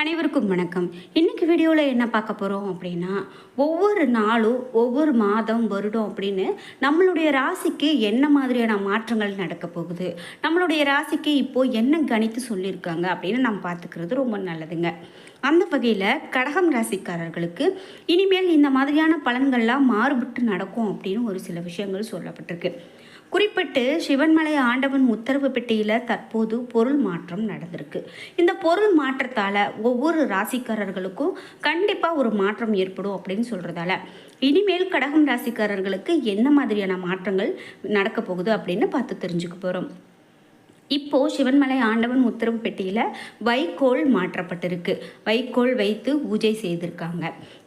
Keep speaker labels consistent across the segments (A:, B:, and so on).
A: அனைவருக்கும் வணக்கம் இன்றைக்கி வீடியோவில் என்ன பார்க்க போகிறோம் அப்படின்னா ஒவ்வொரு நாளும் ஒவ்வொரு மாதம் வருடம் அப்படின்னு நம்மளுடைய ராசிக்கு என்ன மாதிரியான மாற்றங்கள் நடக்க போகுது நம்மளுடைய ராசிக்கு இப்போது என்ன கணித்து சொல்லியிருக்காங்க அப்படின்னு நம்ம பார்த்துக்கிறது ரொம்ப நல்லதுங்க அந்த வகையில் கடகம் ராசிக்காரர்களுக்கு இனிமேல் இந்த மாதிரியான பலன்கள்லாம் மாறுபட்டு நடக்கும் அப்படின்னு ஒரு சில விஷயங்கள் சொல்லப்பட்டிருக்கு குறிப்பிட்டு சிவன்மலை ஆண்டவன் உத்தரவு பெட்டியில் தற்போது பொருள் மாற்றம் நடந்திருக்கு இந்த பொருள் மாற்றத்தால் ஒவ்வொரு ராசிக்காரர்களுக்கும் கண்டிப்பாக ஒரு மாற்றம் ஏற்படும் அப்படின்னு சொல்கிறதால இனிமேல் கடகம் ராசிக்காரர்களுக்கு என்ன மாதிரியான மாற்றங்கள் நடக்க போகுது அப்படின்னு பார்த்து தெரிஞ்சுக்க போகிறோம் இப்போது சிவன்மலை ஆண்டவன் உத்தரவு பெட்டியில் வைக்கோல் மாற்றப்பட்டிருக்கு வைக்கோல் வைத்து பூஜை செய்திருக்காங்க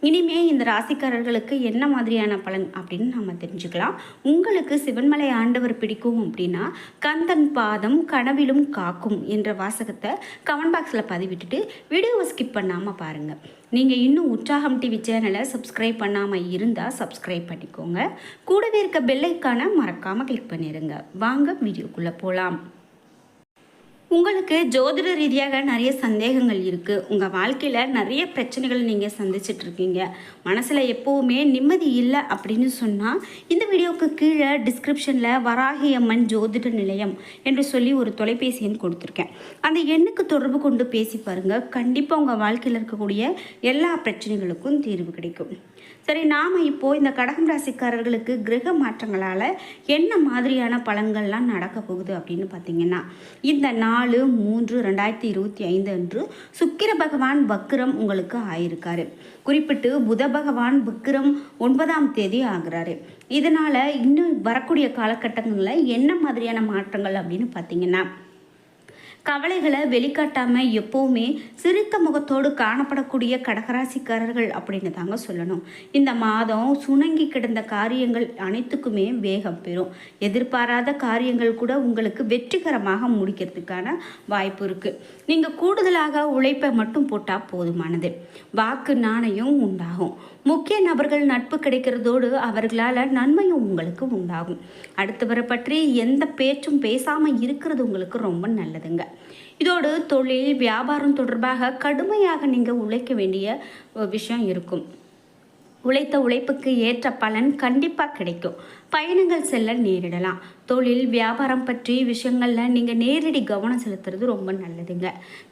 A: இனிமே இந்த ராசிக்காரர்களுக்கு என்ன மாதிரியான பலன் அப்படின்னு நம்ம தெரிஞ்சுக்கலாம் உங்களுக்கு சிவன்மலை ஆண்டவர் பிடிக்கும் அப்படின்னா கந்தன் பாதம் கனவிலும் காக்கும் என்ற வாசகத்தை கமெண்ட் பாக்ஸில் பதிவிட்டுட்டு வீடியோவை ஸ்கிப் பண்ணாமல் பாருங்கள் நீங்கள் இன்னும் உற்சாகம் டிவி சேனலை சப்ஸ்கிரைப் பண்ணாமல் இருந்தால் சப்ஸ்கிரைப் பண்ணிக்கோங்க கூடவே இருக்க பெல்லைக்கான மறக்காமல் கிளிக் பண்ணிடுங்க வாங்க வீடியோக்குள்ளே போகலாம் உங்களுக்கு ஜோதிட ரீதியாக நிறைய சந்தேகங்கள் இருக்குது உங்கள் வாழ்க்கையில் நிறைய பிரச்சனைகள் நீங்கள் சந்திச்சுட்டு இருக்கீங்க மனசில் எப்போவுமே நிம்மதி இல்லை அப்படின்னு சொன்னால் இந்த வீடியோவுக்கு கீழே டிஸ்கிரிப்ஷனில் வராகி அம்மன் ஜோதிட நிலையம் என்று சொல்லி ஒரு தொலைபேசி எண் கொடுத்துருக்கேன் அந்த எண்ணுக்கு தொடர்பு கொண்டு பேசி பாருங்கள் கண்டிப்பாக உங்கள் வாழ்க்கையில் இருக்கக்கூடிய எல்லா பிரச்சனைகளுக்கும் தீர்வு கிடைக்கும் சரி நாம் இப்போது இந்த கடகம் ராசிக்காரர்களுக்கு கிரக மாற்றங்களால் என்ன மாதிரியான பலன்கள்லாம் நடக்க போகுது அப்படின்னு பார்த்தீங்கன்னா இந்த நாள் நாலு மூன்று ரெண்டாயிரத்தி இருபத்தி ஐந்து அன்று சுக்கிர பகவான் வக்ரம் உங்களுக்கு ஆயிருக்காரு குறிப்பிட்டு புத பகவான் வக்ரம் ஒன்பதாம் தேதி ஆகிறாரு இதனால் இன்னும் வரக்கூடிய காலகட்டங்களில் என்ன மாதிரியான மாற்றங்கள் அப்படின்னு பார்த்தீங்கன்னா கவலைகளை வெளிக்காட்டாமல் எப்போவுமே சிரித்த முகத்தோடு காணப்படக்கூடிய கடகராசிக்காரர்கள் அப்படின்னு தாங்க சொல்லணும் இந்த மாதம் சுணங்கி கிடந்த காரியங்கள் அனைத்துக்குமே வேகம் பெறும் எதிர்பாராத காரியங்கள் கூட உங்களுக்கு வெற்றிகரமாக முடிக்கிறதுக்கான வாய்ப்பு இருக்குது நீங்கள் கூடுதலாக உழைப்பை மட்டும் போட்டால் போதுமானது வாக்கு நாணயம் உண்டாகும் முக்கிய நபர்கள் நட்பு கிடைக்கிறதோடு அவர்களால் நன்மையும் உங்களுக்கு உண்டாகும் அடுத்தவரை பற்றி எந்த பேச்சும் பேசாமல் இருக்கிறது உங்களுக்கு ரொம்ப நல்லதுங்க இதோடு தொழில் வியாபாரம் தொடர்பாக கடுமையாக நீங்கள் உழைக்க வேண்டிய விஷயம் இருக்கும் உழைத்த உழைப்புக்கு ஏற்ற பலன் கண்டிப்பாக கிடைக்கும் பயணங்கள் செல்ல நேரிடலாம் தொழில் வியாபாரம் பற்றி விஷயங்களில் நீங்கள் நேரடி கவனம் செலுத்துறது ரொம்ப நல்லதுங்க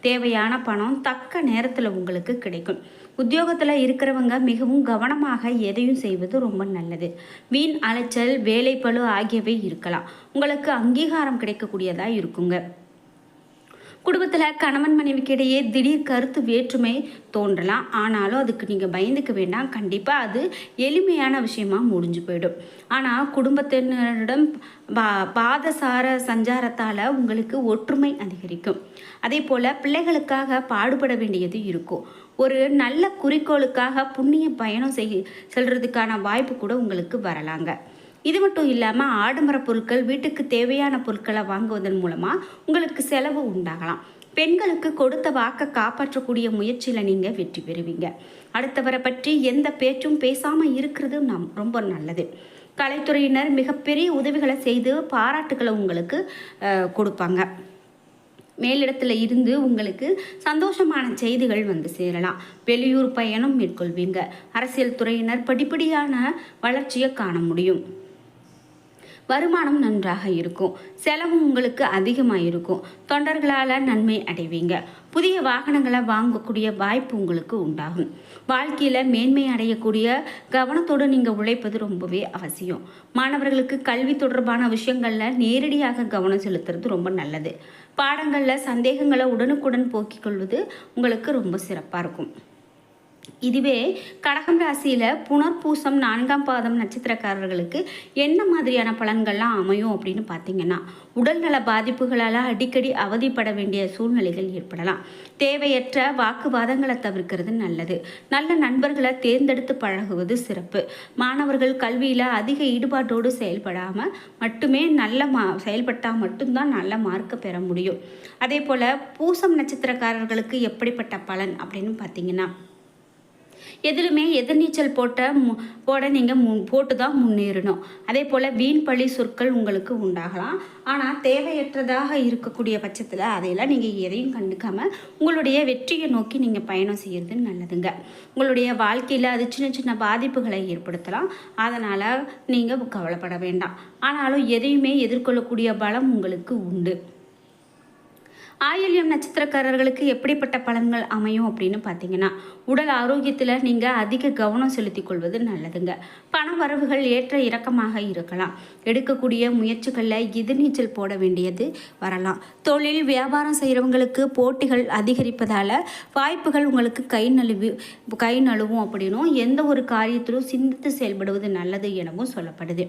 A: தேவையான பணம் தக்க நேரத்தில் உங்களுக்கு கிடைக்கும் உத்தியோகத்தில் இருக்கிறவங்க மிகவும் கவனமாக எதையும் செய்வது ரொம்ப நல்லது வீண் அலைச்சல் வேலைப்பழு ஆகியவை இருக்கலாம் உங்களுக்கு அங்கீகாரம் கிடைக்கக்கூடியதாக இருக்குங்க குடும்பத்தில் கணவன் மனைவிக்கு இடையே திடீர் கருத்து வேற்றுமை தோன்றலாம் ஆனாலும் அதுக்கு நீங்கள் பயந்துக்க வேண்டாம் கண்டிப்பாக அது எளிமையான விஷயமாக முடிஞ்சு போயிடும் ஆனால் குடும்பத்தினரிடம் பா பாதசார சஞ்சாரத்தால் உங்களுக்கு ஒற்றுமை அதிகரிக்கும் அதே போல் பிள்ளைகளுக்காக பாடுபட வேண்டியது இருக்கும் ஒரு நல்ல குறிக்கோளுக்காக புண்ணிய பயணம் செய் செல்றதுக்கான வாய்ப்பு கூட உங்களுக்கு வரலாங்க இது மட்டும் இல்லாமல் ஆடம்பர பொருட்கள் வீட்டுக்கு தேவையான பொருட்களை வாங்குவதன் மூலமாக உங்களுக்கு செலவு உண்டாகலாம் பெண்களுக்கு கொடுத்த வாக்கை காப்பாற்றக்கூடிய முயற்சியில் நீங்கள் வெற்றி பெறுவீங்க அடுத்தவரை பற்றி எந்த பேச்சும் பேசாமல் இருக்கிறது நம் ரொம்ப நல்லது கலைத்துறையினர் மிகப்பெரிய உதவிகளை செய்து பாராட்டுகளை உங்களுக்கு கொடுப்பாங்க மேலிடத்தில் இருந்து உங்களுக்கு சந்தோஷமான செய்திகள் வந்து சேரலாம் வெளியூர் பயணம் மேற்கொள்வீங்க அரசியல் துறையினர் படிப்படியான வளர்ச்சியை காண முடியும் வருமானம் நன்றாக இருக்கும் செலவு உங்களுக்கு அதிகமாக இருக்கும் தொண்டர்களால் நன்மை அடைவீங்க புதிய வாகனங்களை வாங்கக்கூடிய வாய்ப்பு உங்களுக்கு உண்டாகும் வாழ்க்கையில் மேன்மை அடையக்கூடிய கவனத்தோடு நீங்கள் உழைப்பது ரொம்பவே அவசியம் மாணவர்களுக்கு கல்வி தொடர்பான விஷயங்களில் நேரடியாக கவனம் செலுத்துறது ரொம்ப நல்லது பாடங்களில் சந்தேகங்களை உடனுக்குடன் போக்கிக் கொள்வது உங்களுக்கு ரொம்ப சிறப்பாக இருக்கும் இதுவே கடகம் ராசியில் புனர்பூசம் நான்காம் பாதம் நட்சத்திரக்காரர்களுக்கு என்ன மாதிரியான பலன்கள்லாம் அமையும் அப்படின்னு பார்த்தீங்கன்னா உடல்நல பாதிப்புகளால் அடிக்கடி அவதிப்பட வேண்டிய சூழ்நிலைகள் ஏற்படலாம் தேவையற்ற வாக்குவாதங்களை தவிர்க்கிறது நல்லது நல்ல நண்பர்களை தேர்ந்தெடுத்து பழகுவது சிறப்பு மாணவர்கள் கல்வியில் அதிக ஈடுபாட்டோடு செயல்படாமல் மட்டுமே நல்ல மா செயல்பட்டால் மட்டும்தான் நல்ல மார்க்கை பெற முடியும் அதே போல் பூசம் நட்சத்திரக்காரர்களுக்கு எப்படிப்பட்ட பலன் அப்படின்னு பார்த்தீங்கன்னா எதிலுமே எதிர்நீச்சல் போட்ட போட நீங்கள் மு போட்டு தான் முன்னேறணும் அதே போல் வீண் பழி சொற்கள் உங்களுக்கு உண்டாகலாம் ஆனால் தேவையற்றதாக இருக்கக்கூடிய பட்சத்தில் அதையெல்லாம் நீங்கள் எதையும் கண்டுக்காமல் உங்களுடைய வெற்றியை நோக்கி நீங்கள் பயணம் செய்கிறது நல்லதுங்க உங்களுடைய வாழ்க்கையில் அது சின்ன சின்ன பாதிப்புகளை ஏற்படுத்தலாம் அதனால் நீங்கள் கவலைப்பட வேண்டாம் ஆனாலும் எதையுமே எதிர்கொள்ளக்கூடிய பலம் உங்களுக்கு உண்டு ஆயில்யம் நட்சத்திரக்காரர்களுக்கு எப்படிப்பட்ட பலன்கள் அமையும் அப்படின்னு பார்த்தீங்கன்னா உடல் ஆரோக்கியத்தில் நீங்கள் அதிக கவனம் செலுத்திக் கொள்வது நல்லதுங்க பண வரவுகள் ஏற்ற இறக்கமாக இருக்கலாம் எடுக்கக்கூடிய முயற்சிகளில் எதிர்நீச்சல் போட வேண்டியது வரலாம் தொழில் வியாபாரம் செய்கிறவங்களுக்கு போட்டிகள் அதிகரிப்பதால் வாய்ப்புகள் உங்களுக்கு கை நழுவி கை நழுவும் அப்படின்னும் எந்த ஒரு காரியத்திலும் சிந்தித்து செயல்படுவது நல்லது எனவும் சொல்லப்படுது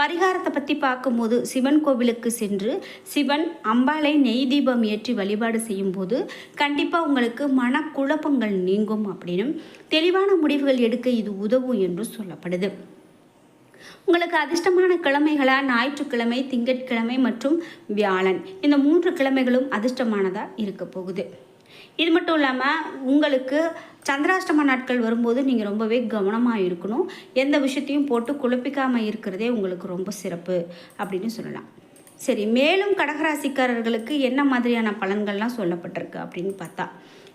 A: பரிகாரத்தை பற்றி பார்க்கும்போது சிவன் கோவிலுக்கு சென்று சிவன் அம்பாலை நெய் தீபம் ஏற்றி வழிபாடு செய்யும்போது கண்டிப்பாக உங்களுக்கு மனக்குழப்பங்கள் நீங்கும் அப்படின்னு தெளிவான முடிவுகள் எடுக்க இது உதவும் என்று சொல்லப்படுது உங்களுக்கு அதிர்ஷ்டமான கிழமைகளாக ஞாயிற்றுக்கிழமை திங்கட்கிழமை மற்றும் வியாழன் இந்த மூன்று கிழமைகளும் அதிர்ஷ்டமானதாக இருக்க போகுது இது மட்டும் இல்லாமல் உங்களுக்கு சந்திராஷ்டம நாட்கள் வரும்போது நீங்கள் ரொம்பவே கவனமாக இருக்கணும் எந்த விஷயத்தையும் போட்டு குழப்பிக்காமல் இருக்கிறதே உங்களுக்கு ரொம்ப சிறப்பு அப்படின்னு சொல்லலாம் சரி மேலும் கடகராசிக்காரர்களுக்கு என்ன மாதிரியான பலன்கள்லாம் சொல்லப்பட்டிருக்கு அப்படின்னு பார்த்தா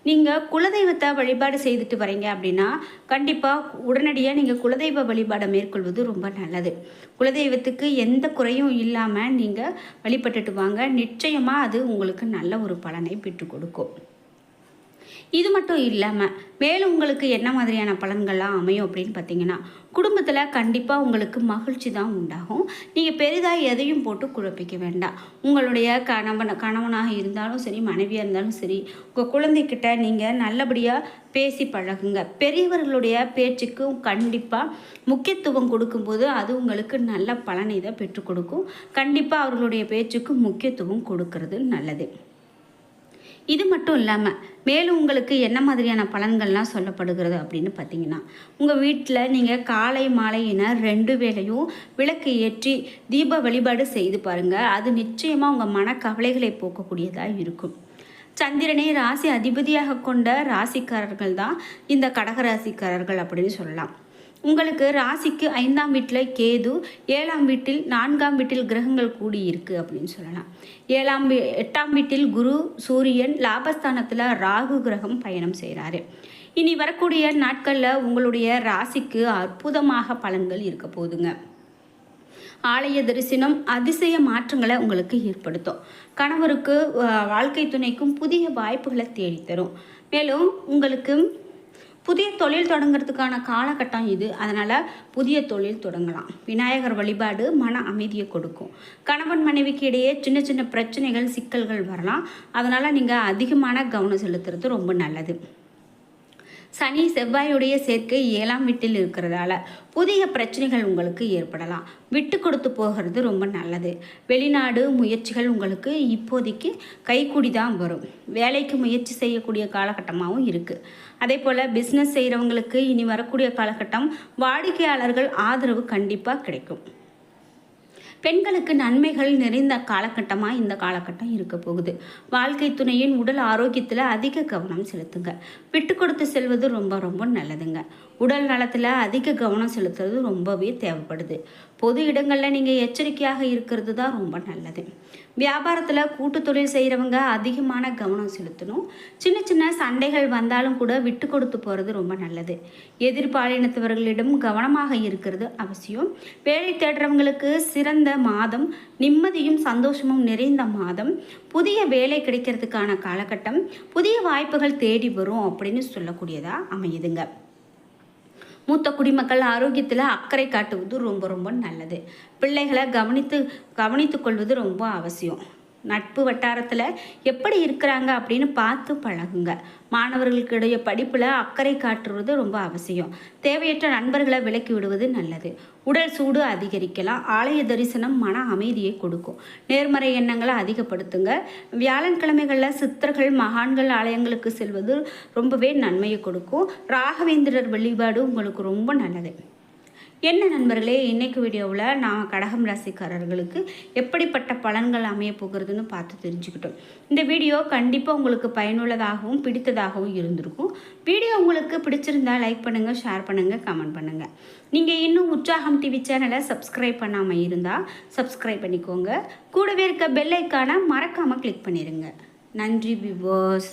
A: நீங்கள் குலதெய்வத்தை வழிபாடு செய்துட்டு வரீங்க அப்படின்னா கண்டிப்பாக உடனடியாக நீங்கள் குலதெய்வ வழிபாடை மேற்கொள்வது ரொம்ப நல்லது குலதெய்வத்துக்கு எந்த குறையும் இல்லாமல் நீங்கள் வழிபட்டுட்டு வாங்க நிச்சயமாக அது உங்களுக்கு நல்ல ஒரு பலனை பெற்றுக் கொடுக்கும் இது மட்டும் இல்லாமல் மேலும் உங்களுக்கு என்ன மாதிரியான பலன்கள்லாம் அமையும் அப்படின்னு பார்த்தீங்கன்னா குடும்பத்தில் கண்டிப்பாக உங்களுக்கு மகிழ்ச்சி தான் உண்டாகும் நீங்கள் பெரிதாக எதையும் போட்டு குழப்பிக்க வேண்டாம் உங்களுடைய கணவன் கணவனாக இருந்தாலும் சரி மனைவியாக இருந்தாலும் சரி உங்கள் குழந்தைக்கிட்ட நீங்கள் நல்லபடியாக பேசி பழகுங்க பெரியவர்களுடைய பேச்சுக்கும் கண்டிப்பாக முக்கியத்துவம் கொடுக்கும்போது அது உங்களுக்கு நல்ல பலனை தான் பெற்றுக் கொடுக்கும் கண்டிப்பாக அவர்களுடைய பேச்சுக்கு முக்கியத்துவம் கொடுக்கறது நல்லது இது மட்டும் இல்லாமல் மேலும் உங்களுக்கு என்ன மாதிரியான பலன்கள்லாம் சொல்லப்படுகிறது அப்படின்னு பார்த்தீங்கன்னா உங்கள் வீட்டில் நீங்கள் காலை மாலையின ரெண்டு வேளையும் விளக்கு ஏற்றி தீப வழிபாடு செய்து பாருங்கள் அது நிச்சயமாக உங்கள் மனக்கவலைகளை போக்கக்கூடியதாக இருக்கும் சந்திரனை ராசி அதிபதியாக கொண்ட ராசிக்காரர்கள் தான் இந்த கடகராசிக்காரர்கள் அப்படின்னு சொல்லலாம் உங்களுக்கு ராசிக்கு ஐந்தாம் வீட்டில் கேது ஏழாம் வீட்டில் நான்காம் வீட்டில் கிரகங்கள் கூடியிருக்கு அப்படின்னு சொல்லலாம் ஏழாம் எட்டாம் வீட்டில் குரு சூரியன் லாபஸ்தானத்தில் ராகு கிரகம் பயணம் செய்கிறாரு இனி வரக்கூடிய நாட்களில் உங்களுடைய ராசிக்கு அற்புதமாக பலன்கள் இருக்க போதுங்க ஆலய தரிசனம் அதிசய மாற்றங்களை உங்களுக்கு ஏற்படுத்தும் கணவருக்கு வாழ்க்கை துணைக்கும் புதிய வாய்ப்புகளை தேடித்தரும் மேலும் உங்களுக்கு புதிய தொழில் தொடங்கிறதுக்கான காலகட்டம் இது அதனால் புதிய தொழில் தொடங்கலாம் விநாயகர் வழிபாடு மன அமைதியை கொடுக்கும் கணவன் மனைவிக்கு இடையே சின்ன சின்ன பிரச்சனைகள் சிக்கல்கள் வரலாம் அதனால் நீங்கள் அதிகமான கவனம் செலுத்துறது ரொம்ப நல்லது சனி செவ்வாயுடைய சேர்க்கை ஏழாம் வீட்டில் இருக்கிறதால புதிய பிரச்சனைகள் உங்களுக்கு ஏற்படலாம் விட்டு கொடுத்து போகிறது ரொம்ப நல்லது வெளிநாடு முயற்சிகள் உங்களுக்கு இப்போதைக்கு கைக்கூடி தான் வரும் வேலைக்கு முயற்சி செய்யக்கூடிய காலகட்டமாகவும் இருக்குது அதே போல் பிஸ்னஸ் செய்கிறவங்களுக்கு இனி வரக்கூடிய காலகட்டம் வாடிக்கையாளர்கள் ஆதரவு கண்டிப்பாக கிடைக்கும் பெண்களுக்கு நன்மைகள் நிறைந்த காலகட்டமாக இந்த காலகட்டம் இருக்க போகுது வாழ்க்கை துணையின் உடல் ஆரோக்கியத்தில் அதிக கவனம் செலுத்துங்க விட்டு கொடுத்து செல்வது ரொம்ப ரொம்ப நல்லதுங்க உடல் நலத்தில் அதிக கவனம் செலுத்துறது ரொம்பவே தேவைப்படுது பொது இடங்களில் நீங்கள் எச்சரிக்கையாக இருக்கிறது தான் ரொம்ப நல்லது வியாபாரத்தில் கூட்டு தொழில் செய்கிறவங்க அதிகமான கவனம் செலுத்தணும் சின்ன சின்ன சண்டைகள் வந்தாலும் கூட விட்டு கொடுத்து போகிறது ரொம்ப நல்லது எதிர்பாலினத்தவர்களிடம் கவனமாக இருக்கிறது அவசியம் வேலை தேடுறவங்களுக்கு சிறந்த மாதம் நிம்மதியும் சந்தோஷமும் நிறைந்த மாதம் புதிய வேலை கிடைக்கிறதுக்கான காலகட்டம் புதிய வாய்ப்புகள் தேடி வரும் அப்படின்னு சொல்லக்கூடியதாக அமையுதுங்க மூத்த குடிமக்கள் ஆரோக்கியத்தில் அக்கறை காட்டுவது ரொம்ப ரொம்ப நல்லது பிள்ளைகளை கவனித்து கவனித்து கொள்வது ரொம்ப அவசியம் நட்பு வட்டாரத்தில் எப்படி இருக்கிறாங்க அப்படின்னு பார்த்து பழகுங்க மாணவர்களுக்கிடையே படிப்பில் அக்கறை காட்டுறது ரொம்ப அவசியம் தேவையற்ற நண்பர்களை விலக்கி விடுவது நல்லது உடல் சூடு அதிகரிக்கலாம் ஆலய தரிசனம் மன அமைதியை கொடுக்கும் நேர்மறை எண்ணங்களை அதிகப்படுத்துங்க வியாழன்கிழமைகளில் சித்தர்கள் மகான்கள் ஆலயங்களுக்கு செல்வது ரொம்பவே நன்மையை கொடுக்கும் ராகவேந்திரர் வழிபாடு உங்களுக்கு ரொம்ப நல்லது என்ன நண்பர்களே இன்றைக்கு வீடியோவில் நான் கடகம் ராசிக்காரர்களுக்கு எப்படிப்பட்ட பலன்கள் அமைய போகிறதுன்னு பார்த்து தெரிஞ்சுக்கிட்டோம் இந்த வீடியோ கண்டிப்பாக உங்களுக்கு பயனுள்ளதாகவும் பிடித்ததாகவும் இருந்திருக்கும் வீடியோ உங்களுக்கு பிடிச்சிருந்தால் லைக் பண்ணுங்கள் ஷேர் பண்ணுங்கள் கமெண்ட் பண்ணுங்கள் நீங்கள் இன்னும் உற்சாகம் டிவி சேனலை சப்ஸ்கிரைப் பண்ணாமல் இருந்தால் சப்ஸ்கிரைப் பண்ணிக்கோங்க கூடவே இருக்க பெல்லைக்கான மறக்காமல் கிளிக் பண்ணிடுங்க நன்றி விவோஸ்